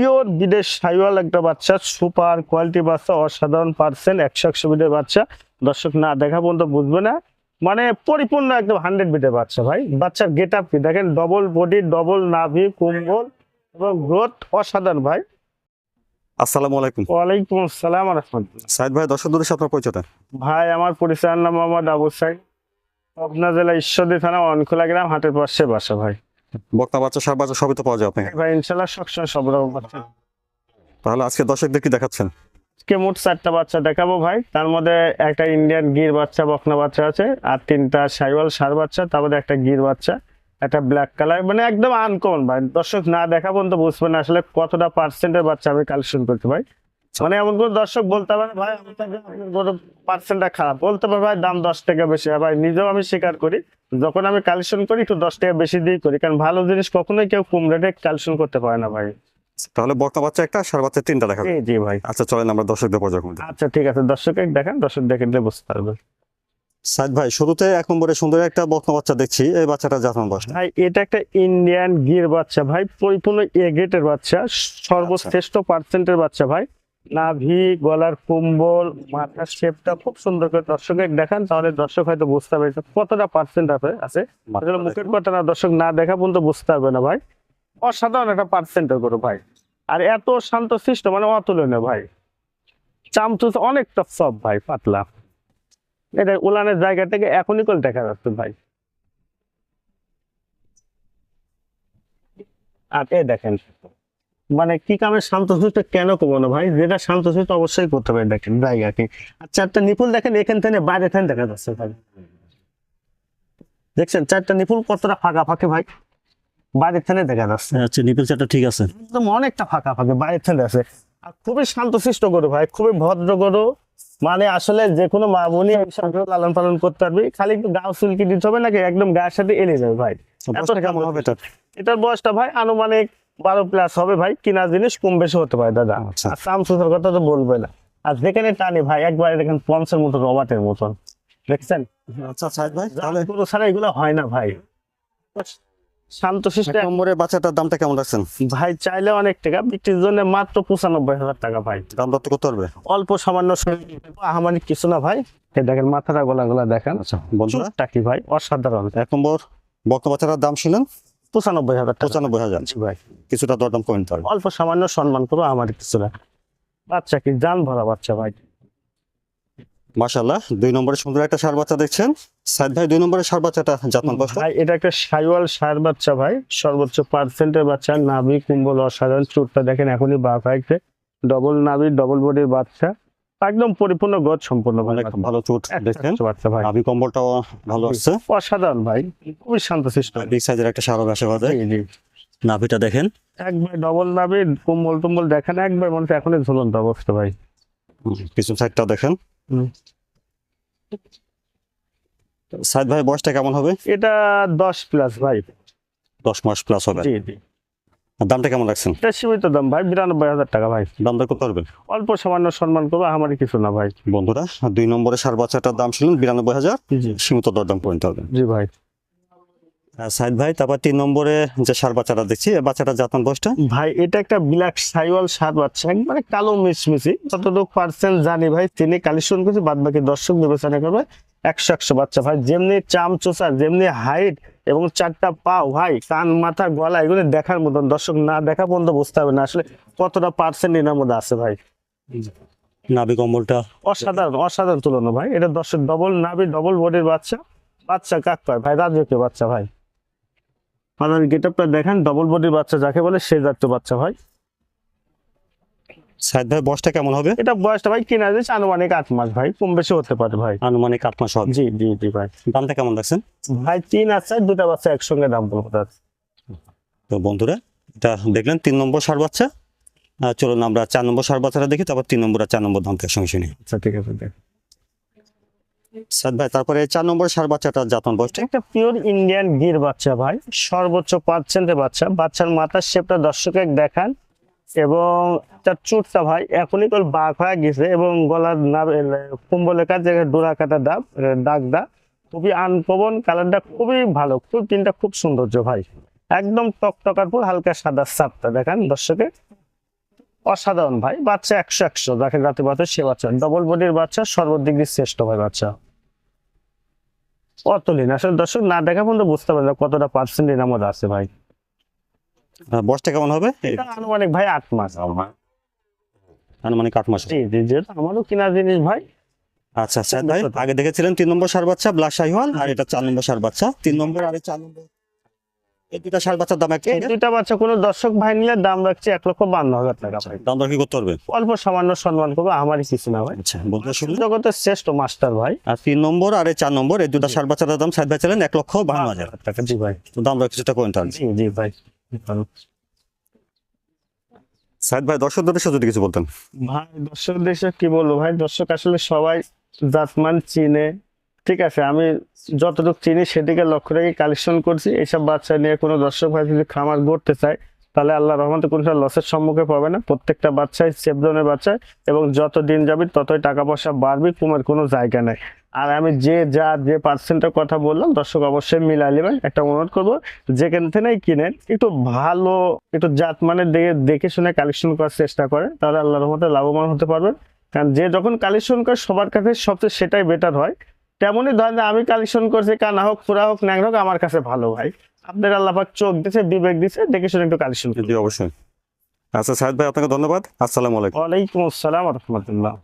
Pure বিদেশ সাইওয়াল একটা বাচ্চা সুপার কোয়ালিটি বাচ্চা অসাধারণ পার্সেন্ট একশো একশো বিটের বাচ্চা। দর্শক না দেখা পর্যন্ত বুঝবে না। মানে পরিপূর্ণ একদম হান্ড্রেড বিটের বাচ্চা ভাই। বাচ্চার গেট আপ কি? দেখেন ডবল বডি ডবল নাভি কুম্বল এবং গ্রোথ অসাধারণ ভাই। আসসালামু আলাইকুম। ওয়ালাইকুম আসসালাম রহমতুল্লাহ। সাইদ ভাই দর্শক আপনার পরিচয়টা? ভাই আমার নাম মোহাম্মদ আবু সাইদ। পাবনা জেলা ঈশ্বরদী থানা অনখোলা গ্রাম হাটের পাশে বাসা ভাই। বক্তা বাচ্চা সার বাচ্চা সবই তো পাওয়া যায় আপনাকে। ভাই ইনশাল্লাহ সবসময় সব রকম বাচ্চা। তাহলে আজকে দর্শকদের কি দেখাচ্ছেন? আজকে মোট চারটা বাচ্চা দেখাবো ভাই। তার মধ্যে একটা ইন্ডিয়ান গির বাচ্চা বকনা বাচ্চা আছে আর তিনটা সাইওয়াল সার বাচ্চা তার মধ্যে একটা গির বাচ্চা একটা ব্ল্যাক কালার মানে একদম আনকমন ভাই। দর্শক না দেখা পর্যন্ত বুঝবেন আসলে কতটা পার্সেন্টের বাচ্চা আমি কালেকশন করতে ভাই। মানে এমন কোনো দর্শক বলতে পারে ভাই আপনার পার্সেন্টটা খারাপ। বলতে পারে ভাই দাম দশ টাকা বেশি। আর ভাই নিজেও আমি স্বীকার করি যখন আমি কালেকশন করি একটু দশ টাকা বেশি দিয়ে করি। কারণ ভালো জিনিস কখনোই কেউ কম রেটে কালেকশন করতে পারে না ভাই। তাহলে বক্তা বাচ্চা একটা সার বাচ্চা তিনটা দেখাবেন জি জি ভাই। আচ্ছা চলেন আমরা দর্শকদের দিই। আচ্ছা ঠিক আছে। দর্শক দেখেন দর্শক দেখে নিলে বুঝতে পারবে সাইদ ভাই শুরুতে এক নম্বরে সুন্দর একটা বক্তা বাচ্চা দেখছি এই বাচ্চাটা জাতমান বয়স। ভাই এটা একটা ইন্ডিয়ান গির বাচ্চা ভাই পরিপূর্ণ এ গ্রেটের বাচ্চা সর্বশ্রেষ্ঠ পার্সেন্টের বাচ্চা ভাই। নাভি গলার কুম্বল মাথার শেপটা খুব সুন্দর করে দর্শকে দেখান তাহলে দর্শক হয়তো বুঝতে পারবে কতটা পার্সেন্ট আছে। আছে আসলে মুখের কথা না দর্শক না দেখা পর্যন্ত বুঝতে পারবে না ভাই। অসাধারণ একটা পার্সেন্টের করে ভাই। আর এত শান্ত সৃষ্ট মানে অতুলনীয় ভাই। চামচুস অনেকটা সব ভাই পাতলা। এটা উলানের জায়গা থেকে এখনই করে দেখা যাচ্ছে ভাই। আর এ দেখেন মানে কি কামে শান্তশিষ্ট কেন করব না ভাই? যেটা শান্তশিষ্ট অবশ্যই করতে হবে দেখেন জায়গা কি। আর চারটা নিপুল দেখেন এখান থেকে বাইরে থেকে দেখা যাচ্ছে ভাই। দেখছেন চারটা নিপুল কতটা ফাঁকা ফাঁকে ভাই? বাইরের থেকে দেখা যাচ্ছে। আচ্ছা নিপিল চারটা ঠিক আছে। একদম অনেকটা ফাঁকা ফাঁকে বাইরের থেকে আছে। আর খুবই শান্তশিষ্ট গরু ভাই খুবই ভদ্র গরু। মানে আসলে যে কোনো মা বোনই লালন পালন করতে পারবি। খালি একটু গাও চুলকি দিতে হবে নাকি একদম গায়ের সাথে এলে যাবে ভাই। কেমন হবে এটা এটার বয়সটা ভাই আনুমানিক বারো প্লাস হবে ভাই কিনা জিনিস কম বেশি হতে পারে দাদা। আচ্ছা। আর সামসুসের কথা তো বলবে না। আর যেখানে টানে ভাই একবার দেখেন পঞ্চের মতো রবাটের মতন। দেখছেন? আচ্ছা সাইদ ভাই তাহলে পুরো এগুলো হয় না ভাই। শান্ত বাচ্চাটার দামটা কেমন রাখছেন? ভাই চাইলে অনেক টাকা বিক্রির জন্য মাত্র পঁচানব্বই হাজার টাকা ভাই। দাম দত্ত করতে পারবে অল্প সামান্য কিছু না ভাই। দেখেন মাথাটা গোলা গোলা দেখেন। আচ্ছা বন্ধুরা। চুপটা কি ভাই? অসাধারণ। এক নম্বর বক্তা বাচ্চাটার দাম ছিলেন পঁচানব্বই হাজার পঁচানব্বই হাজার। ভাই। কিছুটা দরদাম কমেন পারবে। অল্প সামান্য সম্মান করব আমার কিছু না বাচ্চা কি জান ভরা বাচ্চা ভাই। মাশাল্লাহ দুই নম্বরে সুন্দর একটা সার বাচ্চা দেখছেন। সাইদ ভাই দুই নম্বরে সার বাচ্চাটা জাতমান ভাই এটা একটা সাইওয়াল সার বাচ্চা ভাই। সর্বোচ্চ পার্সেন্টের বাচ্চা নাভি কুম্বল অসাধারণ চুটটা দেখেন এখনই বা পাইছে। ডবল নাভি ডবল বডির বাচ্চা। একদম পরিপূর্ণ গছ সম্পূর্ণ ভাই। ভালো চুট দেখছেন ভাই। নাভি কম্বলটাও ভালো আসছে অসাধারণ ভাই। খুবই শান্ত সিস্টেম। বিগ সাইজের একটা সারও আশেপাশে নাভিটা দেখেন। একবার ডবল নাভি কম্বল টুম্বল দেখেন একবার মনে হচ্ছে এখনই ঝুলন্ত অবস্থা ভাই। পিছন সাইডটা দেখেন। হুম। সাইদ ভাই বয়সটা কেমন হবে? এটা দশ প্লাস ভাই। দশ মাস প্লাস হবে। জি জি। দামটা কেমন রাখছেন? এটা সীমিত দাম ভাই বিরানব্বই হাজার টাকা ভাই। দাম দর করতে পারবেন অল্প সামান্য সম্মান করব আমারই কিছু না ভাই। বন্ধুরা দুই নম্বরে সার বাচ্চাটার দাম ছিলেন বিরানব্বই হাজার। সীমিত দরদাম পর্যন্ত হবে। জি ভাই। সাইদ ভাই তারপর তিন নম্বরে যে সার বাচ্চাটা দেখছি জাতমান বয়সটা? ভাই এটা একটা ব্ল্যাক সাইওয়াল সার বাচ্চা একবারে কালো মিশমিশি যতটুকু পার্সেন্ট জানি ভাই তিনি কালেকশন করছে বাদ বাকি দর্শক বিবেচনা করবে একশো একশো বাচ্চা ভাই। যেমনি চাম চোষা যেমনি হাইট এবং চারটা পা ভাই কান মাথা গলা এগুলো দেখার মতন। দর্শক না দেখা পর্যন্ত বুঝতে হবে না। আসলে কতটা পার্সেন্ট এনার মধ্যে আছে ভাই? নাভি কম্বলটা। অসাধারণ অসাধারণ তুলনা ভাই। এটা দর্শক ডবল নাভি ডবল বডির বাচ্চা। বাচ্চা কাক পায় ভাই? রাজকীয় বাচ্চা ভাই। আপনার গেটআপটা দেখেন ডবল বডির বাচ্চা যাকে বলে সে জাতীয় বাচ্চা ভাই। সাইদ ভাই বয়সটা কেমন হবে? এটা বয়সটা ভাই কিনা যাচ্ছে আনুমানিক আট মাস ভাই কম বেশি হতে পারে ভাই। আনুমানিক আট মাস হবে। জি জি জি ভাই। দামটা কেমন রাখছেন? ভাই তিন আছে দুটা বাচ্চা একসঙ্গে দাম বলব তার। তো বন্ধুরা এটা দেখলেন তিন নম্বর সার বাচ্চা। চলুন আমরা চার নম্বর সার বাচ্চাটা দেখি তারপর তিন নম্বর আর চার নম্বর দামটা একসঙ্গে শুনি। আচ্ছা ঠিক আছে দেখ। সাদ ভাই তারপরে চার নম্বর সার বাচ্চাটা জাতন বয়সটা? একটা পিওর ইন্ডিয়ান গির বাচ্চা ভাই সর্বোচ্চ পার্সেন্টের বাচ্চা। বাচ্চার মাথার শেপটা দর্শকে দেখান। এবং তার চুটটা ভাই এখনই তোর বাঘ হয়ে গেছে এবং গলার নাম কুম্বলের কাছে ডোরা কাটা দাগ দা। খুবই আনকমন কালারটা খুবই ভালো, খুব, তিনটা খুব সৌন্দর্য ভাই। একদম টকটকার ফুল, হালকা সাদা সাপটা, দেখান দর্শকে। অসাধারণ ভাই, বাচ্চা একশো একশো যাকে রাতে বাচ্চা, সে বাচ্চা। ডবল বডির বাচ্চা সর্বদিক শ্রেষ্ঠ ভাই বাচ্চা। অতলিন আসলে দর্শক না দেখা পর্যন্ত বুঝতে পারবে না কতটা পার্সেন্ট মধ্যে আছে ভাই। বয়সটা কেমন হবে? আনুমানিক ভাই আট মাস আমার আনুমানিক আট মাস জি জি জি আমারও কিনা জিনিস ভাই। আচ্ছা আচ্ছা ভাই আগে দেখেছিলেন তিন নম্বর সার বাচ্চা ব্লাস শাহিওয়াল আর এটা চার নম্বর সার বাচ্চা। তিন নম্বর আর চার নম্বর। এই দুটা সার বাচ্চার দাম বাচ্চা কোনো দর্শক ভাই নিলে দাম রাখছে এক লক্ষ বান্ন হাজার টাকা ভাই। দাম দর কি করতে পারবে? অল্প সামান্য সম্মান করব আমারই কিছু না ভাই। আচ্ছা জগতের শ্রেষ্ঠ মাস্টার ভাই। আর তিন নম্বর আর এই চার নম্বর এই দুটা সার বাচ্চার দাম সাত ভাই ছিলেন এক লক্ষ বান্ন হাজার টাকা জি ভাই। দাম কিছুটা করেন জি জি ভাই। সাইদ ভাই যদি কিছু বলতেন। ভাই দর্শক দেশে কি বলব ভাই? দর্শক আসলে সবাই জাতমান চিনে। ঠিক আছে আমি যতটুকু চিনি সেদিকে লক্ষ্য রেখে কালেকশন করছি। এইসব বাচ্চা নিয়ে কোনো দর্শক ভাই যদি খামার গড়তে চায় তাহলে আল্লাহ রহমতে কোনো লসের সম্মুখে পাবে না। প্রত্যেকটা বাচ্চাই সেফ জোনের বাচ্চা এবং যত দিন যাবে ততই টাকা পয়সা বাড়বে কমার কোনো জায়গা নাই। আর আমি যে যা যে পার্সেন্টের কথা বললাম দর্শক অবশ্যই মিলাই নেবেন। একটা অনুরোধ করব যেখান থেকেই কিনেন একটু ভালো একটু জাত মানে দেখে দেখে শুনে কালেকশন করার চেষ্টা করে তাহলে আল্লাহর রহমতে লাভবান হতে পারবেন। কারণ যে যখন কালেকশন করে সবার কাছে সবচেয়ে সেটাই বেটার হয়। তেমনই ধরেন আমি কালেকশন করছি কানা হোক ফুরা হোক ন্যাং হোক আমার কাছে ভালো ভাই। আপনার আল্লাপাক চোখ দিছে বিবেক দিছে দেখে শুনে একটু কালেকশন অবশ্যই। আচ্ছা সাইদ ভাই আপনাকে ধন্যবাদ। আসসালামু আলাইকুম। ওয়ালাইকুম আসসালাম রহমতুল্লাহ।